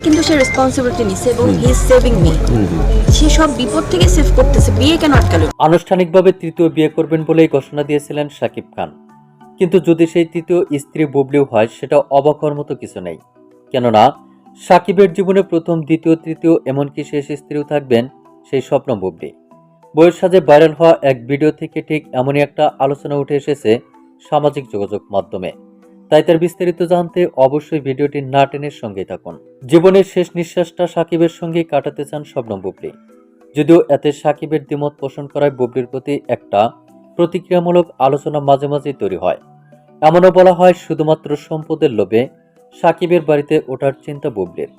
কিন্তু সে রেসপন্সিবিলিটি নিছে এবং হি ইজ সেভিং মি সে সব বিপদ থেকে সেভ করতেছে বিয়ে কেন আটকালো? আনুষ্ঠানিকভাবে তৃতীয় বিয়ে করবেন বলেই ঘোষণা দিয়েছিলেন শাকিব খান। কিন্তু যদি সেই তৃতীয় স্ত্রী বুবলিও হয় সেটা অবাক হওয়ার মতো কিছু নেই। কেননা সাকিবের জীবনে প্রথম দ্বিতীয় তৃতীয় এমনকি শেষ স্ত্রীও থাকবেন সেই স্বপ্ন বুবলি। বইয়ের সাজে ভাইরাল হওয়া এক ভিডিও থেকে ঠিক এমনই একটা আলোচনা উঠে এসেছে সামাজিক যোগাযোগ মাধ্যমে। তাই তার বিস্তারিত জানতে অবশ্যই ভিডিওটি না টেনের সঙ্গেই থাকুন। জীবনের শেষ নিঃশ্বাসটা সাকিবের সঙ্গেই কাটাতে চান স্বপ্ন বুবলি। যদিও এতে সাকিবের দ্বিমত পোষণ করায় বুবলির প্রতি একটা প্রতিক্রিয়ামূলক আলোচনা মাঝে মাঝেই তৈরি হয়। এমনও বলা হয়, শুধুমাত্র সম্পদের লোভে সাকিবের বাড়িতে ওঠার চিন্তা বুবলির।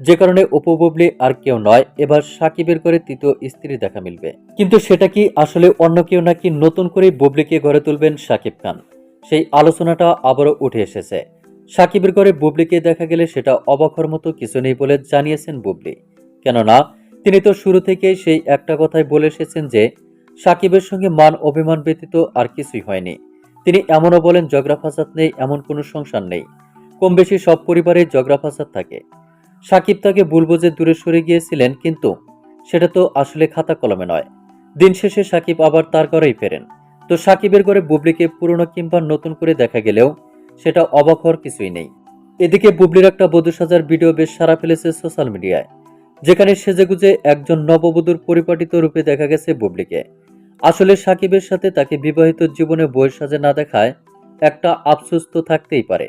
যে কারণে অপু বুবলি আর কেউ নয়, এবার সাকিবের ঘরে তৃতীয় স্ত্রী দেখা মিলবে। কিন্তু সেটা কি আসলে অন্য কেউ নাকি নতুন করে বুবলিকে গড়ে তুলবেন সাকিব খান? সেই আলোচনাটা আবারও উঠে এসেছে। সাকিবের ঘরে বুবলিকে দেখা গেলে সেটা অবাক হওয়ার মতো কিছু নেই বলে জানিয়েছেন বুবলি। কেননা, তিনি তো শুরু থেকেই সেই একটা কথাই বলে এসেছেন যে, সাকিবের সঙ্গে মান অভিমান ব্যতীত আর কিছুই হয়নি। তিনি এমনও বলেন জগরা ফাসাদ নেই, এমন কোনো সংসার নেই। কম বেশি সব পরিবারেই জগরা ফাসাদ থাকে। সাকিব তাকে ভুল বুঝে দূরে সরে গিয়েছিলেন, কিন্তু সেটা তো আসলে খাতা কলমে নয়। দিন শেষে সাকিব আবার তার ঘরেই ফেরেন। তো সাকিবের ঘরে বুবলিকে পুরনো কিংবা নতুন করে দেখা গেলেও সেটা অবাক হওয়ার কিছুই নেই। এদিকে বুবলির একটা বধূ সাজার ভিডিও বেশ সারা ফেলেছে সোশ্যাল মিডিয়ায়, যেখানে সেজেগুজে একজন নববধূর পরিপাটিত রূপে দেখা গেছে বুবলিকে। আসলে সাকিবের সাথে তাকে বিবাহিত জীবনে বইয়ের সাজে না দেখায় একটা আফসোস তো থাকতেই পারে।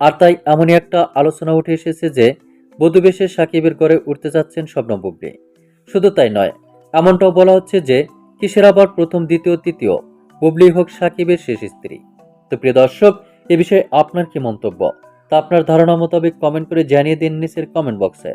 আর তাই এমনই একটা আলোচনা উঠে এসেছে যে বধুবেশে সাকিবের ঘরে উঠতে যাচ্ছেন স্বপ্ন বুবলি। শুধু তাই নয়, এমনটাও বলা হচ্ছে যে কিসের আবার প্রথম, দ্বিতীয়, তৃতীয় বুবলি হোক সাকিবের শেষ স্ত্রী। তো প্রিয় দর্শক, এ বিষয়ে আপনার কি মন্তব্য? তা আপনার ধারণা মোতাবেক কমেন্ট করে জানিয়ে দিন নিচের কমেন্ট বক্সে